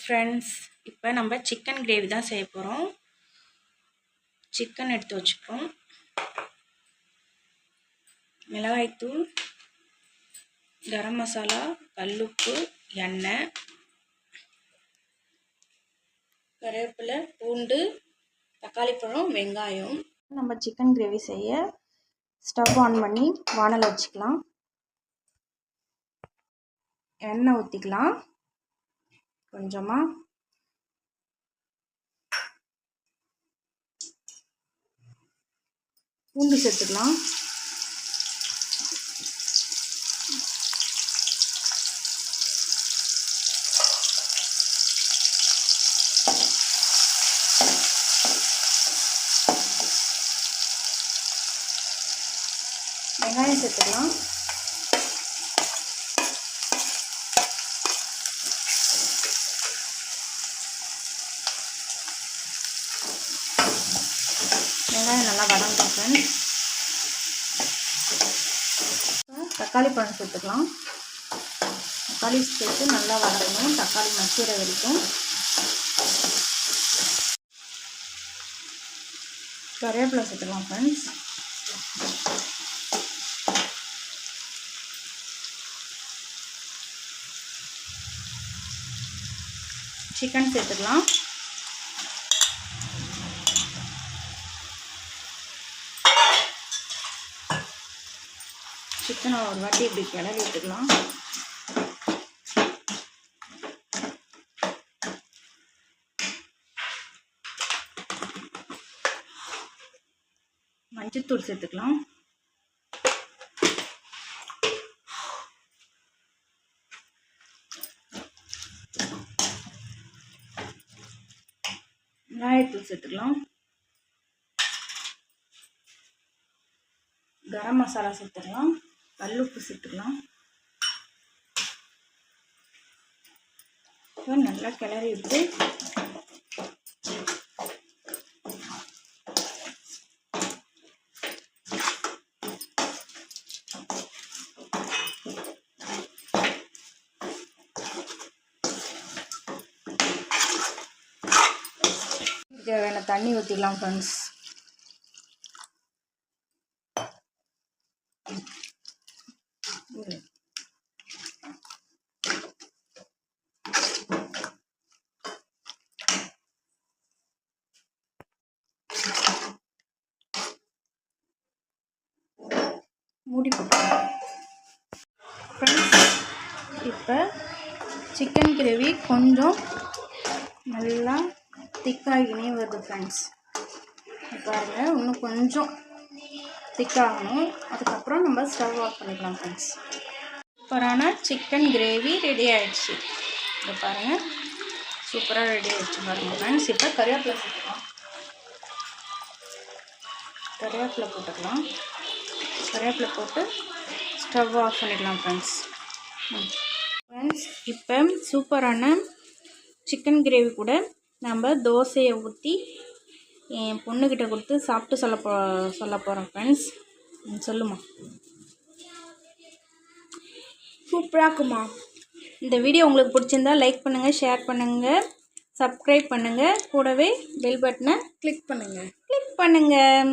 Friends இப்போ நம்ம chicken gravy தான் செய்ய போகிறோம் சிக்கன் எடுத்து வச்சுப்போம். மிளகாய்த்தூள் கரம் மசாலா கல்லுப்பு எண்ணெய் கருவேப்பிலை பூண்டு தக்காளி பழம் வெங்காயம். நம்ம சிக்கன் கிரேவி செய்ய ஸ்டவ் ஆன் பண்ணி வானல் வச்சுக்கலாம். எண்ணெய் ஊற்றிக்கலாம் கொஞ்சமாக பூண்டு சேர்த்துக்கலாம். வெங்காயம் சேர்த்துக்கலாம். வெங்காயம் நல்லா வதங்கட்டும் ஃப்ரெண்ட்ஸ் தக்காளி பழம் சேர்த்துக்கலாம். தக்காளி சேர்த்து நல்லா வதங்கணும். தக்காளி மசிற வரைக்கும். கருவேப்பிலை சேர்த்துக்கலாம் ஃப்ரெண்ட்ஸ் சிக்கன் சேர்த்துக்கலாம். சிக்கனை ஒரு வாட்டி இப்படி கிளறி விட்டுக்கலாம் மஞ்சத்தூள் சேர்த்துக்கலாம். வெங்காயத்தூள் சேர்த்துக்கலாம். கரம் மசாலா சேர்த்துக்கலாம் கல்லுப்பு சேர்த்துக்கலாம் நல்லா கிளறி விட்டு தேவையான தண்ணி ஊற்றிடலாம் ஃப்ரெண்ட்ஸ் மூடி போட்டுக்கலாம் ஃப்ரெண்ட்ஸ் இப்போ சிக்கன் கிரேவி கொஞ்சம் நல்லா திக்காகினே வருது ஃப்ரெண்ட்ஸ் பாருங்கள் இன்னும் கொஞ்சம் திக்காகணும். அதுக்கப்புறம் நம்ம ஸ்டவ் ஆஃப் பண்ணிக்கலாம் ஃப்ரெண்ட்ஸ் சூப்பரான சிக்கன் கிரேவி ரெடி ஆகிடுச்சு இதை பாருங்கள் சூப்பராக ரெடி ஆகிடுச்சு பாருங்கள் ஃப்ரெண்ட்ஸ் இப்போ கருவேப்பிலை போட்டுக்கலாம். கருவேப்பிலை போட்டுக்கலாம். கருவேப்பிலை போட்டு ஸ்டவ் ஆஃப் பண்ணிடலாம் ஃப்ரெண்ட்ஸ் ஃப்ரெண்ட்ஸ் இப்போ சூப்பரான சிக்கன் கிரேவி கூட நம்ம தோசையை ஊற்றி என் பொண்ணுக்கிட்ட கொடுத்து சாப்பிட்டு சொல்ல போ சொல்ல போகிறோம் ஃப்ரெண்ட்ஸ் சொல்லுமா. சூப்பராக இருக்குமா? இந்த வீடியோ உங்களுக்கு பிடிச்சிருந்தா லைக் பண்ணுங்கள் ஷேர் பண்ணுங்கள் சப்ஸ்கிரைப் பண்ணுங்கள் கூடவே பெல் பட்டனை கிளிக் பண்ணுங்கள் கிளிக் பண்ணுங்கள்